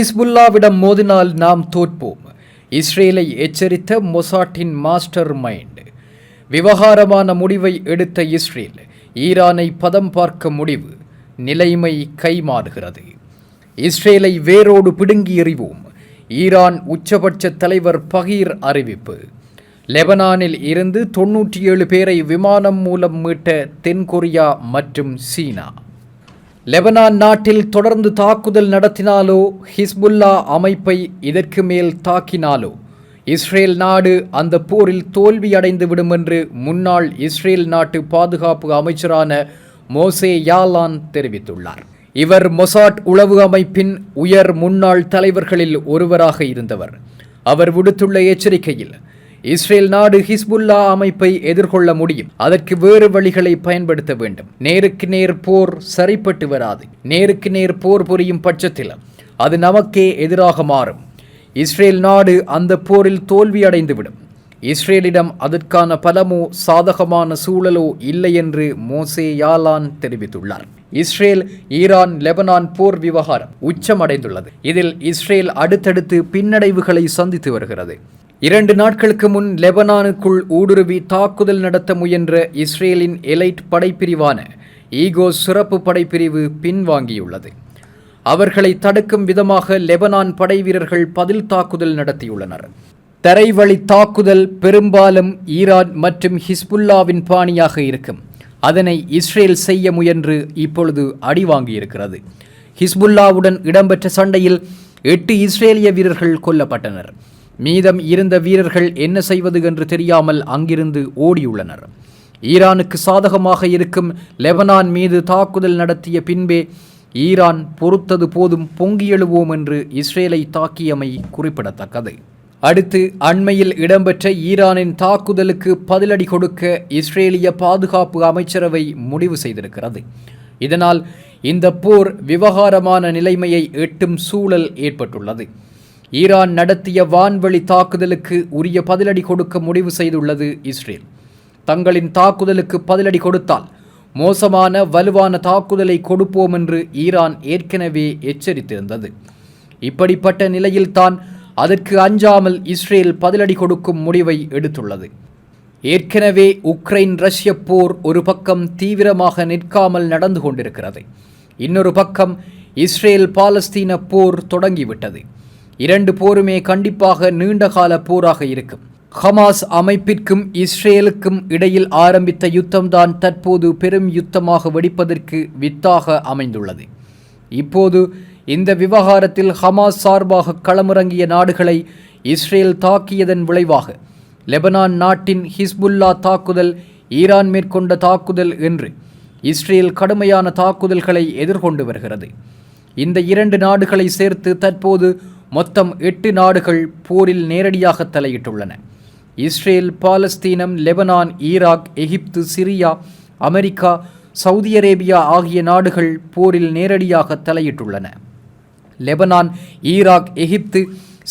ஹிஸ்புல்லாவிடம் மோதினால் நாம் தோற்போம். இஸ்ரேலை எச்சரித்த மொசாட்டின் master mind. விவகாரமான முடிவை எடுத்த இஸ்ரேல் ஈரானை பதம் பார்க்க முடிவு நிலைமை கைமாறுகிறது. இஸ்ரேலை வேரோடு பிடுங்கி எறிவோம். ஈரான் உச்சபட்ச தலைவர் பகீர் அறிவிப்பு. லெபனானில் இருந்து தொன்னூற்றி ஏழு பேரை விமானம் மூலம் மீட்ட தென்கொரியா மற்றும் சீனா. லெபனான் நாட்டில் தொடர்ந்து தாக்குதல் நடத்தினாலோ ஹிஸ்புல்லா அமைப்பை இதற்கு மேல் தாக்கினாலோ இஸ்ரேல் நாடு அந்த போரில் தோல்வியடைந்து விடும் என்று முன்னாள் இஸ்ரேல் நாட்டு பாதுகாப்பு அமைச்சரான மோசே யாலான் தெரிவித்துள்ளார். இவர் மொசாட் உளவு அமைப்பின் உயர் முன்னாள் தலைவர்களில் ஒருவராக இருந்தவர். அவர் விடுத்துள்ள எச்சரிக்கையில் இஸ்ரேல் நாடு ஹிஸ்புல்லா அமைப்பை எதிர்கொள்ள முடியும். அதற்கு வேறு வழிகளை பயன்படுத்த வேண்டும். நேருக்கு நேர் போர் சரிப்பட்டு வராது. நேருக்கு நேர் போர் புரியும் பட்சத்தில் அது நமக்கே எதிராக மாறும். இஸ்ரேல் நாடு அந்த போரில் தோல்வியடைந்துவிடும் இஸ்ரேலிடம் அதற்கான பலமோ சாதகமான சூழலோ இல்லை என்று மோசே யாலான் தெரிவித்துள்ளார். இஸ்ரேல் ஈரான் லெபனான் போர் விவகாரம் உச்சமடைந்துள்ளது. இதில் இஸ்ரேல் அடுத்தடுத்து பின்னடைவுகளை சந்தித்து வருகிறது. இரண்டு நாட்களுக்கு முன் லெபனானுக்குள் ஊடுருவி தாக்குதல் நடத்த முயன்ற இஸ்ரேலின் எலைட் படைப்பிரிவான ஈகோ சிறப்பு படைப்பிரிவு பின்வாங்கியுள்ளது. அவர்களை தடுக்கும் விதமாக லெபனான் படை வீரர்கள் பதில் தாக்குதல் நடத்தியுள்ளனர். தரைவழி தாக்குதல் பெரும்பாலும் ஈரான் மற்றும் ஹிஸ்புல்லாவின் பாணியாக இருக்கும். அதனை இஸ்ரேல் செய்ய முயன்று இப்பொழுது அடி வாங்கியிருக்கிறது ஹிஸ்புல்லாவுடன் இடம்பெற்ற சண்டையில் எட்டு இஸ்ரேலிய வீரர்கள் கொல்லப்பட்டனர். மீதம் இருந்த வீரர்கள் என்ன செய்வது என்று தெரியாமல் அங்கிருந்து ஓடியுள்ளனர். ஈரானுக்கு சாதகமாக இருக்கும் லெபனான் மீது தாக்குதல் நடத்திய பின்பே ஈரான் பொறுத்தது போதும் பொங்கி எழுவோம் என்று இஸ்ரேலை தாக்கியமை குறிப்பிடத்தக்கது. அடுத்து அண்மையில் இடம்பெற்ற ஈரானின் தாக்குதலுக்கு பதிலடி கொடுக்க இஸ்ரேலிய பாதுகாப்பு அமைச்சரவை முடிவு செய்திருக்கிறது. இதனால் இந்த போர் விவகாரமான நிலைமையை எட்டும் சூழல் ஏற்பட்டுள்ளது. ஈரான் நடத்திய வான்வழி தாக்குதலுக்கு உரிய பதிலடி கொடுக்க முடிவு செய்துள்ளது இஸ்ரேல். தங்களின் தாக்குதலுக்கு பதிலடி கொடுத்தால் மோசமான வலுவான தாக்குதலை கொடுப்போம் என்று ஈரான் ஏற்கனவே எச்சரித்திருந்தது. இப்படிப்பட்ட நிலையில்தான் அதற்கு அஞ்சாமல் இஸ்ரேல் பதிலடி கொடுக்கும் முடிவை எடுத்துள்ளது. ஏற்கனவே உக்ரைன் ரஷ்ய போர் ஒரு பக்கம் தீவிரமாக நிற்காமல் நடந்து கொண்டிருக்கிறது. இன்னொரு பக்கம் இஸ்ரேல் பாலஸ்தீன போர் தொடங்கிவிட்டது. இரண்டு போருமே கண்டிப்பாக நீண்டகால போராக இருக்கும். ஹமாஸ் அமைப்பிற்கும் இஸ்ரேலுக்கும் இடையில் ஆரம்பித்த யுத்தம்தான் தற்போது பெரும் யுத்தமாக வெடிப்பதற்கு வித்தாக அமைந்துள்ளது. இப்போது இந்த விவகாரத்தில் ஹமாஸ் சார்பாக களமிறங்கிய நாடுகளை இஸ்ரேல் தாக்கியதன் விளைவாக லெபனான் நாட்டின் ஹிஸ்புல்லா தாக்குதல் ஈரான் மேற்கொண்ட தாக்குதல் என்று இஸ்ரேல் கடுமையான தாக்குதல்களை எதிர்கொண்டு வருகிறது. இந்த இரண்டு நாடுகளை சேர்த்து தற்போது மொத்தம் எட்டு நாடுகள் போரில் நேரடியாக தலையிட்டுள்ளன. இஸ்ரேல் பாலஸ்தீனம் லெபனான் ஈராக் எகிப்து சிரியா அமெரிக்கா சவுதி அரேபியா ஆகிய நாடுகள் போரில் நேரடியாக தலையிட்டுள்ளன. லெபனான் ஈராக் எகிப்து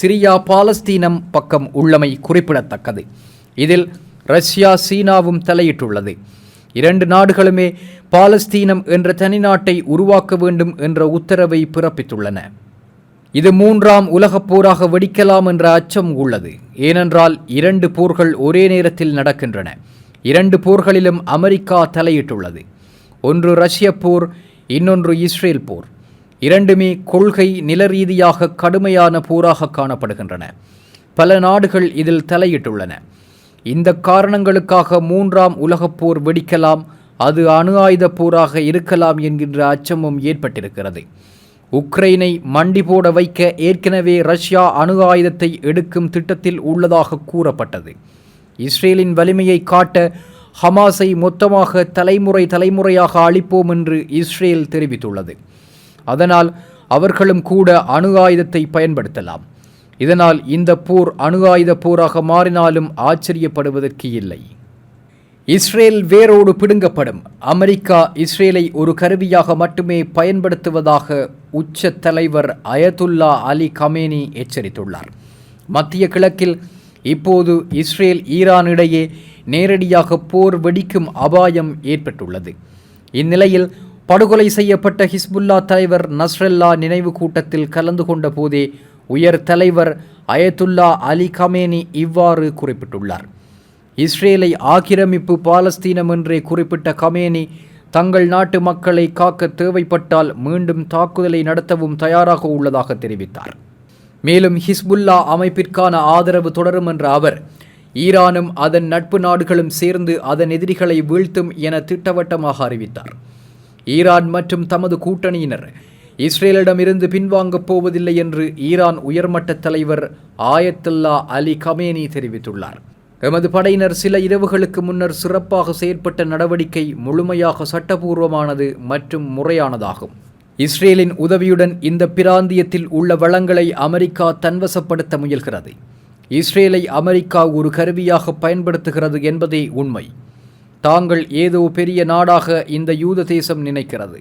சிரியா பாலஸ்தீனம் பக்கம் உள்ளமை குறிப்பிடத்தக்கது. இதில் ரஷ்யா சீனாவும் தலையிட்டுள்ளது. இரண்டு நாடுகளுமே பாலஸ்தீனம் என்ற தனிநாட்டை உருவாக்க வேண்டும் என்ற உத்தரவை பிறப்பித்துள்ளன. இது மூன்றாம் உலகப் போராக வெடிக்கலாம் என்ற அச்சம் உள்ளது. ஏனென்றால் இரண்டு போர்கள் ஒரே நேரத்தில் நடக்கின்றன. இரண்டு போர்களிலும் அமெரிக்கா தலையிட்டுள்ளது. ஒன்று ரஷ்ய போர் இன்னொன்று இஸ்ரேல் போர். இரண்டுமே கொள்கை நில ரீதியாக கடுமையான போராக காணப்படுகின்றன. பல நாடுகள் இதில் தலையிட்டுள்ளன. இந்த காரணங்களுக்காக மூன்றாம் உலகப் போர் வெடிக்கலாம் அது அணு ஆயுத போராக இருக்கலாம் என்கின்ற அச்சமும் ஏற்பட்டிருக்கிறது. உக்ரைனை மண்டி போட வைக்க ஏற்கனவே ரஷ்யா அணு ஆயுதத்தை எடுக்கும் திட்டத்தில் உள்ளதாக கூறப்பட்டது. இஸ்ரேலின் வலிமையை காட்ட ஹமாஸை மொத்தமாக தலைமுறை தலைமுறையாக அளிப்போம் என்று இஸ்ரேல் தெரிவித்துள்ளது. அதனால் அவர்களும் கூட அணு ஆயுதத்தை பயன்படுத்தலாம். இதனால் இந்த போர் அணு ஆயுத போராக மாறினாலும் ஆச்சரியப்படுவதற்கு இல்லை. இஸ்ரேல் வேரோடு பிடுங்கப்படும். அமெரிக்கா இஸ்ரேலை ஒரு கருவியாக மட்டுமே பயன்படுத்துவதாக உச்ச தலைவர் அயதுல்லா அலி கமேனி எச்சரித்துள்ளார். மத்திய கிழக்கில் இப்போது இஸ்ரேல் ஈரான் இடையே நேரடியாக போர் வெடிக்கும் அபாயம் ஏற்பட்டுள்ளது. இந்நிலையில் படுகொலை செய்யப்பட்ட ஹிஸ்புல்லா தலைவர் நஸ்ரல்லா நினைவு கூட்டத்தில் கலந்து கொண்ட போதே உயர் தலைவர் அயதுல்லா அலி கமேனி இவ்வாறு குறிப்பிட்டுள்ளார். இஸ்ரேலை ஆக்கிரமிப்பு பாலஸ்தீனம் என்றே குறிப்பிட்ட கமேனி தங்கள் நாட்டு மக்களை காக்க தேவைப்பட்டால் மீண்டும் தாக்குதலை நடத்தவும் தயாராக உள்ளதாக தெரிவித்தார். மேலும் ஹிஸ்புல்லா அமைப்பிற்கான ஆதரவு தொடரும் என்ற அவர் ஈரானும் அதன் நட்பு நாடுகளும் சேர்ந்து அதன் எதிரிகளை வீழ்த்தும் என திட்டவட்டமாக அறிவித்தார். ஈரான் மற்றும் தமது கூட்டணியினர் இஸ்ரேலிடமிருந்து பின்வாங்கப் போவதில்லை என்று ஈரான் உயர்மட்ட தலைவர் ஆயத்துல்லா அலி கமேனி தெரிவித்துள்ளார். எமது படையினர் சில இரவுகளுக்கு முன்னர் சிறப்பாக செயற்பட்ட நடவடிக்கை முழுமையாக சட்டபூர்வமானது மற்றும் முறையானதாகும். இஸ்ரேலின் உதவியுடன் இந்த பிராந்தியத்தில் உள்ள வளங்களை அமெரிக்கா தன்வசப்படுத்த முயல்கிறது. இஸ்ரேலை அமெரிக்கா ஒரு கருவியாக பயன்படுத்துகிறது என்பதே உண்மை. தாங்கள் ஏதோ பெரிய நாடாக இந்த யூத தேசம் நினைக்கிறது.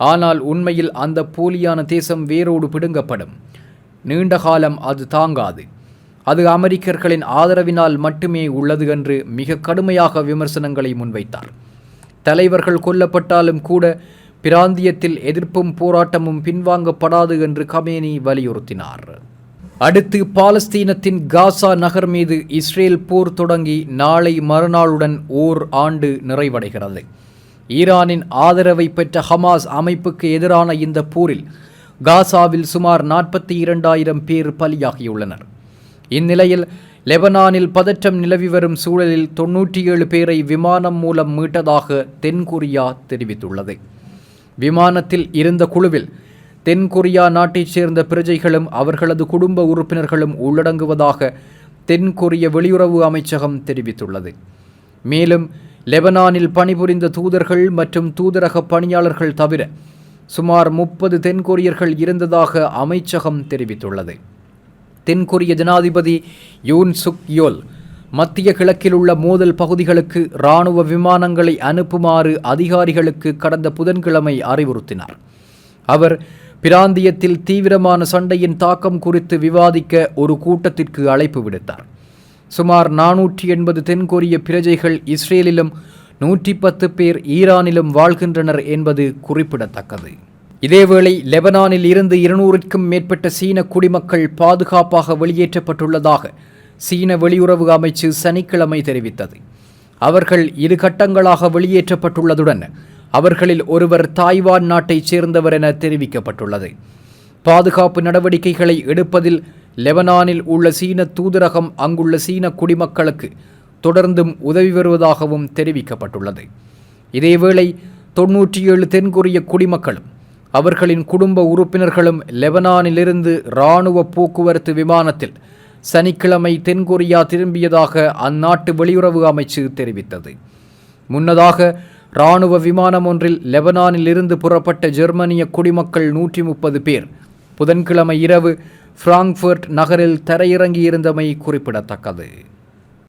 ஆனால் உண்மையில் அந்த போலியான தேசம் வேரோடு பிடுங்கப்படும். நீண்ட காலம் அது தாங்காது. அது அமெரிக்கர்களின் ஆதரவினால் மட்டுமே உள்ளது என்று மிக கடுமையாக விமர்சனங்களை முன்வைத்தார். தலைவர்கள் கொல்லப்பட்டாலும் கூட பிராந்தியத்தில் எதிர்ப்பும் போராட்டமும் பின்வாங்கப்படாது என்று கமேனி வலியுறுத்தினார். அடுத்து பாலஸ்தீனத்தின் காசா நகர் மீது இஸ்ரேல் போர் தொடங்கி நாளை மறுநாளுடன் ஓர் ஆண்டு நிறைவடைகிறது. ஈரானின் ஆதரவை பெற்ற ஹமாஸ் அமைப்புக்கு எதிரான இந்த போரில் காசாவில் சுமார் நாற்பத்தி இரண்டாயிரம் பேர் பலியாகியுள்ளனர். இந்நிலையில் லெபனானில் பதற்றம் நிலவி வரும் சூழலில் தொன்னூற்றி ஏழு பேரை விமானம் மூலம் மீட்டதாக தென்கொரியா தெரிவித்துள்ளது. விமானத்தில் இருந்த குழுவில் தென்கொரியா நாட்டைச் சேர்ந்த பிரஜைகளும் அவர்களது குடும்ப உறுப்பினர்களும் உள்ளடங்குவதாக தென்கொரிய வெளியுறவு அமைச்சகம் தெரிவித்துள்ளது. மேலும் லெபனானில் பணிபுரிந்த தூதர்கள் மற்றும் தூதரக பணியாளர்கள் தவிர சுமார் முப்பது தென்கொரியர்கள் இருந்ததாக அமைச்சகம் தெரிவித்துள்ளது. தென்கொரிய ஜனாதிபதி யூன் சுக் யோல் மத்திய கிழக்கில் உள்ள மோதல் பகுதிகளுக்கு இராணுவ விமானங்களை அனுப்புமாறு அதிகாரிகளுக்கு கடந்த புதன்கிழமை அறிவுறுத்தினார். அவர் பிராந்தியத்தில் தீவிரமான சண்டையின் தாக்கம் குறித்து விவாதிக்க ஒரு கூட்டத்திற்கு அழைப்பு விடுத்தார். சுமார் நானூற்றி எண்பது தென்கொரிய பிரஜைகள் இஸ்ரேலிலும் நூற்றி பத்து பேர் ஈரானிலும் வாழ்கின்றனர் என்பது குறிப்பிடத்தக்கது. இதேவேளை லெபனானில் இருந்து இருநூறுக்கும் மேற்பட்ட சீன குடிமக்கள் பாதுகாப்பாக வெளியேற்றப்பட்டுள்ளதாக சீன வெளியுறவு அமைச்சு சனிக்கிழமை தெரிவித்தது. அவர்கள் இரு கட்டங்களாக வெளியேற்றப்பட்டுள்ளதுடன் அவர்களில் ஒருவர் தாய்வான் நாட்டைச் சேர்ந்தவர் என தெரிவிக்கப்பட்டுள்ளது. பாதுகாப்பு நடவடிக்கைகளை எடுப்பதில் லெபனானில் உள்ள சீன தூதரகம் அங்குள்ள சீன குடிமக்களுக்கு தொடர்ந்தும் உதவி வருவதாகவும் தெரிவிக்கப்பட்டுள்ளது. இதேவேளை தொன்னூற்றி ஏழு தென்கொரிய குடிமக்களும் அவர்களின் குடும்ப உறுப்பினர்களும் லெபனானிலிருந்து இராணுவ போக்குவரத்து விமானத்தில் சனிக்கிழமை தென்கொரியா திரும்பியதாக அந்நாட்டு வெளியுறவு அமைச்சு தெரிவித்தது. முன்னதாக இராணுவ விமானம் ஒன்றில் லெபனானிலிருந்து புறப்பட்ட ஜெர்மனிய குடிமக்கள் நூற்றி முப்பது பேர். புதன்கிழமை இரவு பிராங்க்ஃபர்ட் நகரில் தரையிறங்கியிருந்தமை குறிப்பிடத்தக்கது.